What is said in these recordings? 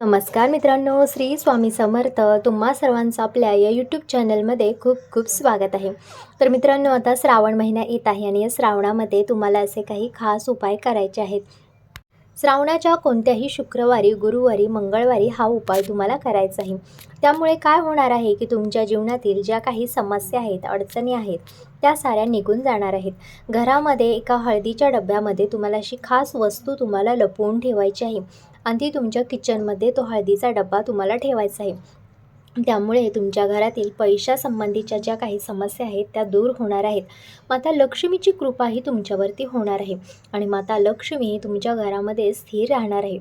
नमस्कार मित्रांनो श्री स्वामी समर्थ. तुम्हा सर्वांचं आपल्या या यूट्यूब चॅनलमध्ये खूप खूप स्वागत आहे. तर मित्रांनो आता श्रावण महिना येत आहे आणि या श्रावणामध्ये तुम्हाला असे काही खास उपाय करायचे आहेत. श्रावणाच्या कोणत्याही शुक्रवारी गुरुवारी मंगळवारी हा उपाय तुम्हाला करायचा आहे. त्यामुळे काय होणार आहे की तुमच्या जीवनातील ज्या काही समस्या आहेत अडचणी आहेत त्या साऱ्या निघून जाणार आहेत. घरामध्ये एका हळदीच्या डब्यामध्ये तुम्हाला अशी खास वस्तू तुम्हाला लपवून ठेवायची आहे. आणि ती तुमच्या किचनमध्ये तो हळदीचा डब्बा तुम्हाला ठेवायचा आहे. त्यामुळे तुमच्या घरातील पैशासंबंधीच्या ज्या काही समस्या आहेत त्या दूर होणार आहेत. माता लक्ष्मीची कृपाही तुमच्यावरती होणार आहे आणि माता लक्ष्मी ही तुमच्या घरामध्ये स्थिर राहणार आहे.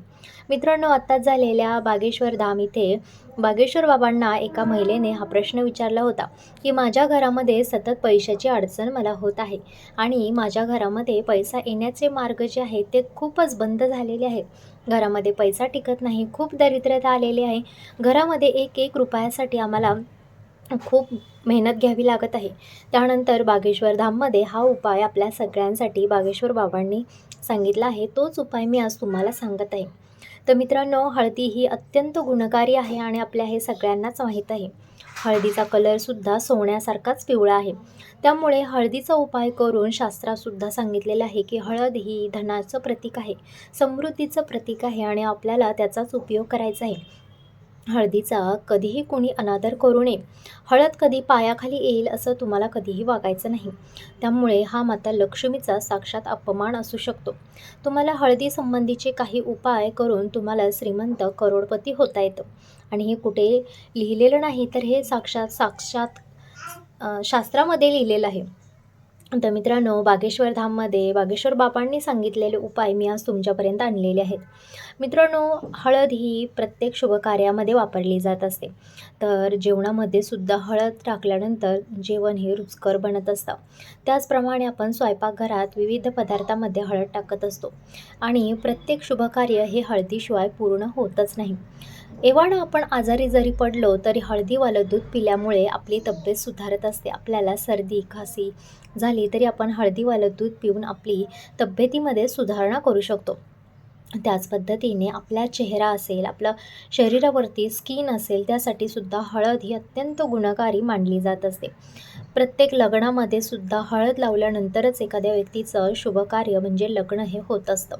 मित्रांनो आत्ताच झालेल्या बागेश्वर धाम इथे बागेश्वर बाबांना एका महिलेने हा प्रश्न विचारला होता की माझ्या घरामध्ये सतत पैशाची अडचण मला होत आहे आणि माझ्या घरामध्ये पैसा येण्याचे मार्ग जे आहेत ते खूपच बंद झालेले आहेत. घरामध्ये पैसा टिकत नाही खूप दरिद्रता आलेली आहे. घरामध्ये एक एक रुपयासाठी आम्हाला खूप मेहनत घ्यावी लागत आहे. त्यानंतर बागेश्वर धाममध्ये हा उपाय आपल्या सगळ्यांसाठी बागेश्वर बाबांनी सांगितला आहे. तोच उपाय मी आज तुम्हाला सांगत आहे. तर मित्रांनो हळदी ही अत्यंत गुणकारी आहे आणि आपल्या हे सगळ्यांनाच माहीत आहे. हळदीचा कलरसुद्धा सोन्यासारखाच पिवळा आहे. त्यामुळे हळदीचा उपाय करून शास्त्रातसुद्धा सांगितलेलं आहे की हळद ही धनाचं प्रतीक आहे समृद्धीचं प्रतीक आहे आणि आपल्याला त्याचाच उपयोग करायचा आहे. हळदीचा कधीही कोणी अनादर करू नये. हळद कधी पायाखाली येईल असं तुम्हाला कधीही वागायचं नाही. त्यामुळे हा माता लक्ष्मीचा साक्षात अपमान असू शकतो. तुम्हाला हळदी संबंधीचे काही उपाय करून तुम्हाला श्रीमंत करोडपती होता येतं. आणि हे कुठे लिहिलेलं नाही तर हे साक्षात साक्षात शास्त्रामध्ये लिहिलेलं आहे. तर मित्रांनो बागेश्वर धाममध्ये बागेश्वर बापांनी सांगितलेले उपाय मी आज तुमच्यापर्यंत आणलेले आहेत. मित्रांनो हळद ही प्रत्येक शुभकार्यामध्ये वापरली जात असते. तर जेवणामध्ये सुद्धा हळद टाकल्यानंतर जेवण हे रुचकर बनत असतं. त्याचप्रमाणे आपण स्वयंपाकघरात विविध पदार्थामध्ये हळद टाकत असतो. आणि प्रत्येक शुभकार्य हे हळदीशिवाय पूर्ण होतच नाही. एव्हाना आपण आजारी जरी पडलो तरी हळदीवालं दूध पिल्यामुळे आपली तब्येत सुधारत असते. आपल्याला सर्दी खासी झाली तरी आपण हळदीवालं दूध पिऊन आपली तब्येतीमध्ये सुधारणा करू शकतो. त्याच पद्धतीने आपला चेहरा असेल आपलं शरीरावरती स्किन असेल त्यासाठी सुद्धा हळद ही अत्यंत गुणकारी मानली जात असते. प्रत्येक लग्नामध्ये सुद्धा हळद लावल्यानंतरच एखाद्या व्यक्तीचं शुभकार्य म्हणजे लग्न हे होत असतं.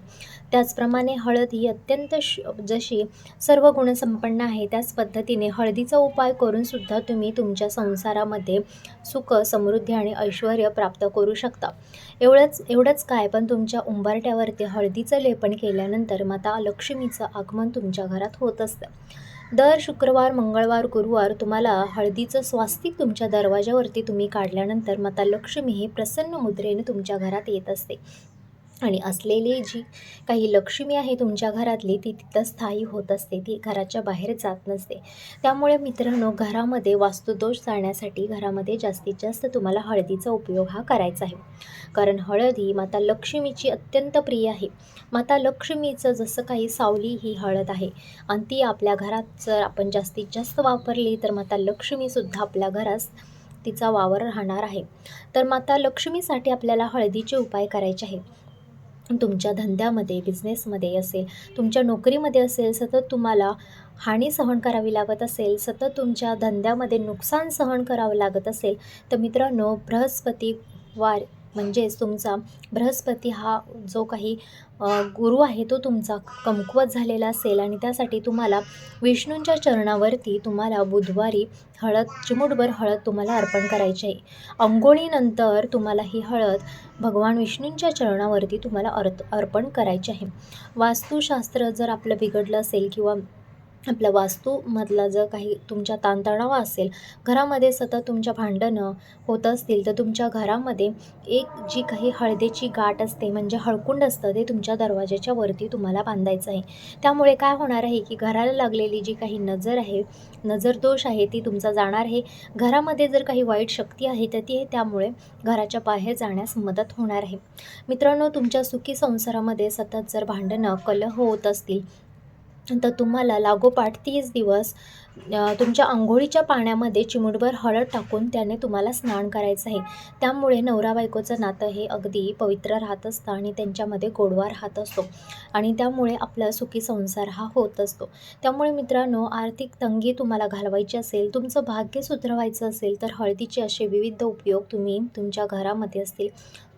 त्याचप्रमाणे हळद ही अत्यंत श जशी सर्व गुणसंपन्न आहे त्याच पद्धतीने हळदीचा उपाय करूनसुद्धा तुम्ही तुमच्या संसारामध्ये सुख समृद्धी आणि ऐश्वर प्राप्त करू शकता. एवढंच एवढंच काय पण तुमच्या उंबरट्यावरती हळदीचं लेपन केल्यानंतर माता लक्ष्मीचं आगमन तुमच्या घरात होत असतं. दर शुक्रवार मंगळवार गुरुवार तुम्हाला हळदीचं स्वास्तिक तुमच्या दरवाजावरती तुम्ही काढल्यानंतर माता लक्ष्मी हे प्रसन्न मुद्रेने तुमच्या घरात येत असते. आणि असलेली जी काही लक्ष्मी आहे तुमच्या घरातली ती तिथं स्थायी होत असते. ती घराच्या बाहेर जात नसते. त्यामुळे मित्रांनो घरामध्ये वास्तुदोष जाण्यासाठी घरामध्ये जास्तीत जास्त तुम्हाला हळदीचा उपयोग हा करायचा आहे. कारण हळद ही माता लक्ष्मीची अत्यंत प्रिय आहे. माता लक्ष्मीचं जसं काही सावली ही हळद आहे. आणि ती आपल्या घरात जर आपण जास्तीत जास्त वापरली तर माता लक्ष्मीसुद्धा आपल्या घरात तिचा वावर राहणार आहे. तर माता लक्ष्मीसाठी आपल्याला हळदीचे उपाय करायचे आहेत. तुमच्या धंद्यामध्ये बिझनेसमध्ये असेल तुमच्या नोकरीमध्ये असेल सतत तुम्हाला हानी सहन करावी लागत असेल सतत तुमच्या धंद्यामध्ये नुकसान सहन करावं लागत असेल तर मित्रांनो बृहस्पती वार म्हणजेच तुमचा बृहस्पती हा जो काही गुरु आहे तो तुमचा कमकुवत झालेला असेल आणि त्यासाठी तुम्हाला विष्णूंच्या चरणावरती तुम्हाला बुधवारी हळद चिमूटभर हळद तुम्हाला अर्पण करायची आहे. अंघोळीनंतर तुम्हाला ही हळद भगवान विष्णूंच्या चरणावरती तुम्हाला अर्थ अर्पण करायचे आहे. वास्तुशास्त्र जर आपलं बिघडलं असेल किंवा आपल्या वास्तूमधला जर काही तुमच्या ताणतणाव असेल घरामध्ये सतत तुमच्या भांडणं होत असतील तर तुमच्या घरामध्ये एक जी काही हळदीची गाठ असते म्हणजे हळकुंड असतं ते तुमच्या दरवाजाच्या वरती तुम्हाला बांधायचं आहे. त्यामुळे काय होणार आहे की घराला लागलेली जी काही नजर आहे नजर दोष आहे ती तुमचा जाणार आहे. घरामध्ये जर काही वाईट शक्ती आहे तर ती त्यामुळे घराच्या बाहेर जाण्यास मदत होणार आहे. मित्रांनो तुमच्या सुखी संसारामध्ये सतत जर भांडणं कलह होत असतील तर तुम्हाला लागोपाठ तीस दिवस तुमच्या आंघोळीच्या पाण्यामध्ये चिमूटभर हळद टाकून त्याने तुम्हाला स्नान करायचं आहे. त्यामुळे नवरा बायकोचं नातं हे अगदी पवित्र राहत असतं आणि त्यांच्यामध्ये गोडवा राहत असतो. आणि त्यामुळे आपला सुखी संसार हा होत असतो. त्यामुळे मित्रांनो आर्थिक तंगी तुम्हाला घालवायची असेल तुमचं भाग्य सुधरवायचं असेल तर हळदीचे असे विविध उपयोग तुम्ही तुमच्या घरामध्ये असतील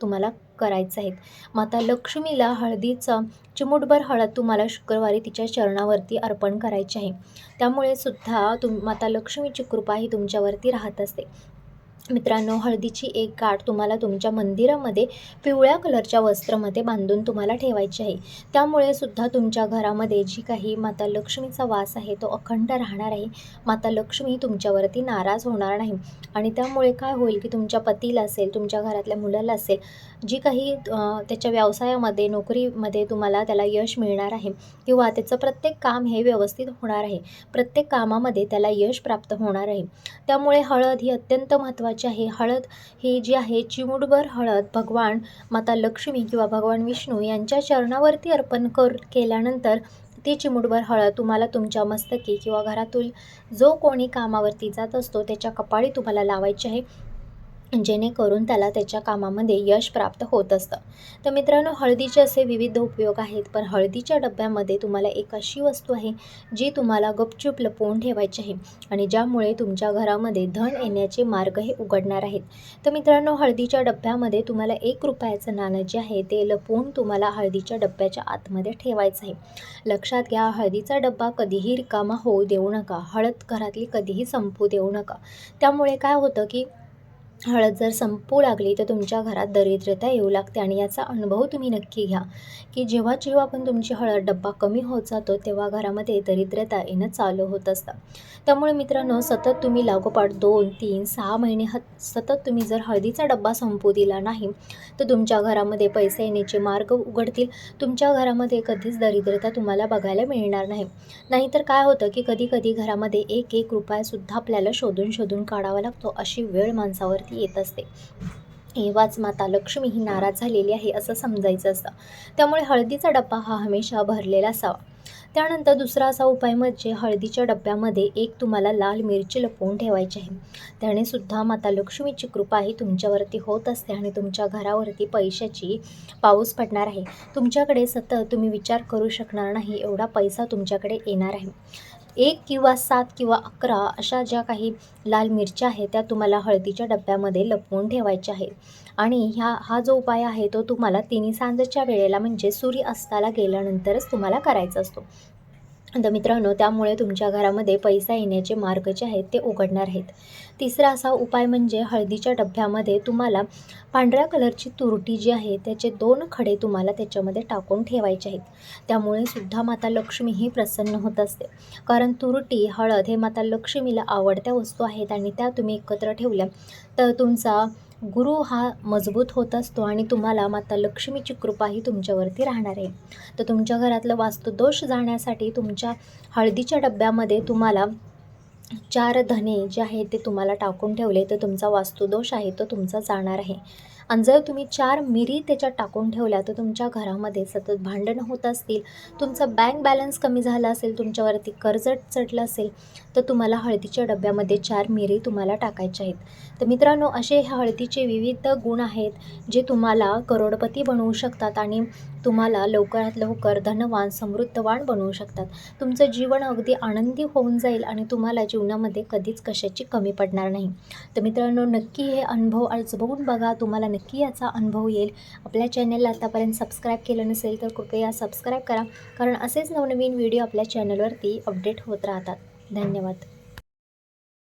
तुम्हाला करायचं आहेत. माता लक्ष्मीला हळदीचं चिमूटभर हळद तुम्हाला शुक्रवारी तिच्या चरणावरती अर्पण करायची आहे. त्यामुळे सुद्धा तुम माता लक्ष्मीची कृपा ही तुमच्यावरती राहत असते. मित्रांनो हळदीची एक गाठ तुम्हाला तुमच्या मंदिरामध्ये पिवळ्या कलरच्या वस्त्रामध्ये बांधून तुम्हाला ठेवायची आहे. त्यामुळे सुद्धा तुमच्या घरामध्ये जी काही माता लक्ष्मीचा वास आहे तो अखंड राहणार आहे. माता लक्ष्मी तुमच्यावरती नाराज होणार नाही. आणि त्यामुळे काय होईल की तुमच्या पतीला असेल तुमच्या घरातल्या मुलाला असेल जी काही त्याच्या व्यवसायामध्ये नोकरीमध्ये तुम्हाला त्याला यश मिळणार आहे किंवा त्याचं प्रत्येक काम हे व्यवस्थित होणार आहे. प्रत्येक कामामध्ये त्याला यश प्राप्त होणार आहे. त्यामुळे हळद ही अत्यंत महत्त्वाची आहे. हळद ही जी आहे चिमूटभर हळद भगवान माता लक्ष्मी किंवा भगवान विष्णू यांच्या चरणावरती अर्पण कर केल्यानंतर ती चिमूटभर हळद तुम्हाला तुमच्या मस्तकी किंवा घरातील जो कोणी कामावरती जात असतो त्याच्या कपाळी तुम्हाला लावायची आहे. जेणेकरून त्याला त्याच्या कामामध्ये यश प्राप्त होत असतं. तर मित्रांनो हळदीचे असे विविध उपयोग आहेत पण हळदीच्या डब्यामध्ये तुम्हाला एक अशी वस्तू आहे जी तुम्हाला गपचूप लपवून ठेवायची आहे आणि ज्यामुळे तुमच्या घरामध्ये धन येण्याचे मार्ग हे उघडणार आहेत. तर मित्रांनो हळदीच्या डब्यामध्ये तुम्हाला एक रुपयाचं नाणं जे आहे ते लपवून तुम्हाला हळदीच्या डब्याच्या आतमध्ये ठेवायचं आहे. लक्षात घ्या हळदीचा डब्बा कधीही रिकामा होऊ देऊ नका. हळद घरातली कधीही संपू देऊ नका. त्यामुळे काय होतं की हळद जर संपू लागली तर तुमच्या घरात दरिद्रता येऊ लागते आणि याचा अनुभव तुम्ही नक्की घ्या. की जेव्हा जेव्हा पण तुमची हळद डब्बा कमी होत जातो तेव्हा घरामध्ये दरिद्रता येणं चालू होत असतं. त्यामुळे मित्रांनो सतत तुम्ही लागोपाठ दोन तीन सहा महिने ह सतत तुम्ही जर हळदीचा डब्बा संपू दिला नाही तर तुमच्या घरामध्ये पैसे येण्याचे मार्ग उघडतील. तुमच्या घरामध्ये कधीच दरिद्रता तुम्हाला बघायला मिळणार नाही. नाहीतर काय होतं की कधी कधी घरामध्ये एक एक रुपयासुद्धा आपल्याला शोधून शोधून काढावा लागतो अशी वेळ माणसावरती येत असते. एव्हाच माता लक्ष्मी ही नाराज झालेली आहे असं समजायचं असतं. त्यामुळे हळदीचा डब्बा हा हमेशा भरलेला असावा. त्यानंतर दुसरा असा उपाय म्हणजे हळदीच्या डब्यामध्ये एक तुम्हाला लाल मिरची लपवून ठेवायची आहे. त्याने सुद्धा माता लक्ष्मीची कृपा ही तुमच्यावरती होत असते आणि तुमच्या घरावरती पैशाची पाऊस पडणार आहे. तुमच्याकडे सतत तुम्ही विचार करू शकणार नाही एवढा पैसा तुमच्याकडे येणार आहे. एक किंवा सात किंवा अकरा अशा ज्या काही लाल मिरच्या आहेत त्या तुम्हाला हळदीच्या डब्यामध्ये लपवून ठेवायच्या आहेत. आणि ह्या हा जो उपाय आहे तो तुम्हाला तिन्ही सांजच्या वेळेला म्हणजे सूर्य अस्ताला गेल्यानंतरच तुम्हाला करायचा असतो. तर मित्रांनो त्यामुळे तुमच्या घरामध्ये पैसा येण्याचे मार्ग जे आहेत ते उघडणार आहेत. तिसरा असा उपाय म्हणजे हळदीच्या डब्यामध्ये तुम्हाला पांढऱ्या कलरची तुरटी जी आहे त्याचे दोन खडे तुम्हाला त्याच्यामध्ये टाकून ठेवायचे आहेत. त्यामुळे सुद्धा माता लक्ष्मी ही प्रसन्न होत असते. कारण तुरटी हळद हे माता लक्ष्मीला आवडत्या वस्तू आहेत आणि त्या तुम्ही एकत्र ठेवल्या तर तुमचा गुरु हा मजबूत होत असतो आणि तुम्हाला माता लक्ष्मीची कृपाही तुमच्यावरती राहणार आहे. तर तुमच्या घरातलं वास्तुदोष जाण्यासाठी तुमच्या हळदीच्या डब्यामध्ये तुम्हाला चार धने जे आहेत ते तुम्हाला टाकून ठेवले. तर तुमचा वास्तुदोष आहे तो तुमचा जाणार आहे. आणि जर तुम्ही चार मिरी त्याच्यात टाकून ठेवल्या तर तुमच्या घरामध्ये सतत भांडणं होत असतील तुमचा बँक बॅलन्स कमी झाला असेल तुमच्यावरती कर्ज चढलं असेल तर तुम्हाला हळदीच्या डब्यामध्ये चार मिरी तुम्हाला टाकायच्या आहेत. तर मित्रांनो असे ह्या हळदीचे विविध गुण आहेत जे तुम्हाला करोडपती बनवू शकतात आणि तुम्हाला लवकरात लवकर धनवान समृद्धवान बनवू शकतात. तुमचं जीवन अगदी आनंदी होऊन जाईल आणि तुम्हाला जीवनामध्ये कधीच कशाची कमी पडणार नाही. तर मित्रांनो नक्की हे अनुभव आजबवून बघा. तुम्हाला नक्की याचा अनुभव येईल. आपल्या चॅनलला आतापर्यंत सबस्क्राईब केलं नसेल तर कृपया सबस्क्राईब करा. कारण असेच नवनवीन व्हिडिओ आपल्या चॅनलवरती अपडेट होत राहतात. धन्यवाद.